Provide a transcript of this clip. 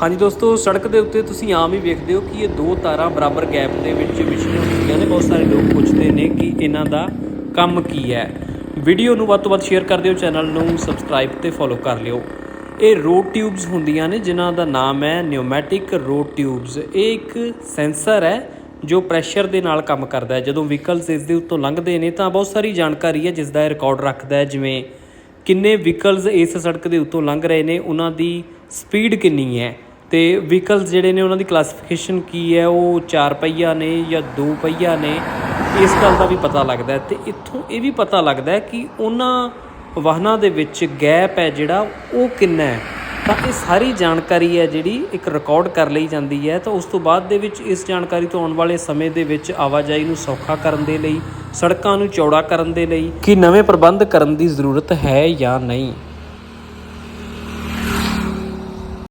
ਹਾਂਜੀ ਦੋਸਤੋ, ਸੜਕ ਦੇ ਉੱਤੇ ਤੁਸੀਂ ਆਮ ਹੀ ਵੇਖਦੇ ਹੋ ਕਿ ਇਹ ਦੋ ਤਾਰਾਂ ਬਰਾਬਰ ਗੈਪ ਦੇ ਵਿੱਚ ਵਿਛੀਆਂ ਹੁੰਦੀਆਂ ਨੇ। ਬਹੁਤ ਸਾਰੇ ਲੋਕ ਪੁੱਛਦੇ ਨੇ ਕਿ ਇਹਨਾਂ ਦਾ ਕੰਮ ਕੀ ਹੈ। ਵੀਡੀਓ ਨੂੰ ਵੱਧ ਤੋਂ ਵੱਧ ਸ਼ੇਅਰ ਕਰ ਦਿਓ, ਚੈਨਲ ਨੂੰ ਸਬਸਕ੍ਰਾਈਬ ਤੇ ਫੋਲੋ ਕਰ ਲਿਓ। ਇਹ ਰੋਡ ਟਿਊਬਸ ਹੁੰਦੀਆਂ ਨੇ, ਜਿਨ੍ਹਾਂ ਦਾ ਨਾਮ ਹੈ ਨਿਊਮੈਟਿਕ ਰੋਡ ਟਿਊਬਸ। ਇਹ ਇੱਕ ਸੈਂਸਰ ਹੈ ਜੋ ਪ੍ਰੈਸ਼ਰ ਦੇ ਨਾਲ ਕੰਮ ਕਰਦਾ ਹੈ। ਜਦੋਂ ਵਹੀਕਲਸ ਇਸ ਦੇ ਉੱਤੋਂ ਲੰਘਦੇ ਨੇ, ਤਾਂ ਬਹੁਤ ਸਾਰੀ ਜਾਣਕਾਰੀ ਹੈ, ਜਿਸ ਦਾ ਇਹ ਰਿਕਾਰਡ ਰੱਖਦਾ ਹੈ। ਜਿਵੇਂ ਕਿੰਨੇ ਵਹੀਕਲਸ ਇਸ ਸੜਕ ਦੇ ਉੱਤੋਂ ਲੰਘ ਰਹੇ ਨੇ, ਉਹਨਾਂ ਦੀ ਸਪੀਡ ਕਿੰਨੀ ਹੈ? ਤੇ ਵਹੀਕਲਸ ਜਿਹੜੇ ਨੇ ਉਹਨਾਂ ਦੀ ਕਲਾਸੀਫਿਕੇਸ਼ਨ ਕੀ ਹੈ? ਉਹ ਚਾਰ ਪਹੀਆ ਨੇ ਜਾਂ ਦੋ ਪਹੀਆ ਨੇ? ਇਸ ਗੱਲ ਦਾ ਵੀ ਪਤਾ ਲੱਗਦਾ ਹੈ ਤੇ ਇੱਥੋਂ ਇਹ ਵੀ ਪਤਾ ਲੱਗਦਾ ਕਿ ਉਹਨਾਂ ਵਾਹਨਾਂ ਦੇ ਵਿੱਚ ਗੈਪ ਹੈ ਜਿਹੜਾ, ਉਹ ਕਿੰਨਾ ਹੈ? ਤਾਂ ਇਹ ਸਾਰੀ ਜਾਣਕਾਰੀ ਹੈ ਜਿਹੜੀ ਇੱਕ ਰਿਕਾਰਡ ਕਰ ਲਈ ਜਾਂਦੀ ਹੈ। ਤਾਂ ਉਸ ਤੋਂ ਬਾਅਦ ਦੇ ਵਿੱਚ ਇਸ ਜਾਣਕਾਰੀ ਤੋਂ ਆਉਣ ਵਾਲੇ ਸਮੇਂ ਦੇ ਵਿੱਚ ਆਵਾਜਾਈ ਨੂੰ ਸੌਖਾ ਕਰਨ ਦੇ ਲਈ, ਸੜਕਾਂ ਨੂੰ ਚੌੜਾ ਕਰਨ ਦੇ ਲਈ, ਕਿ ਨਵੇਂ ਪ੍ਰਬੰਧ ਕਰਨ ਦੀ ਜ਼ਰੂਰਤ ਹੈ ਜਾਂ ਨਹੀਂ।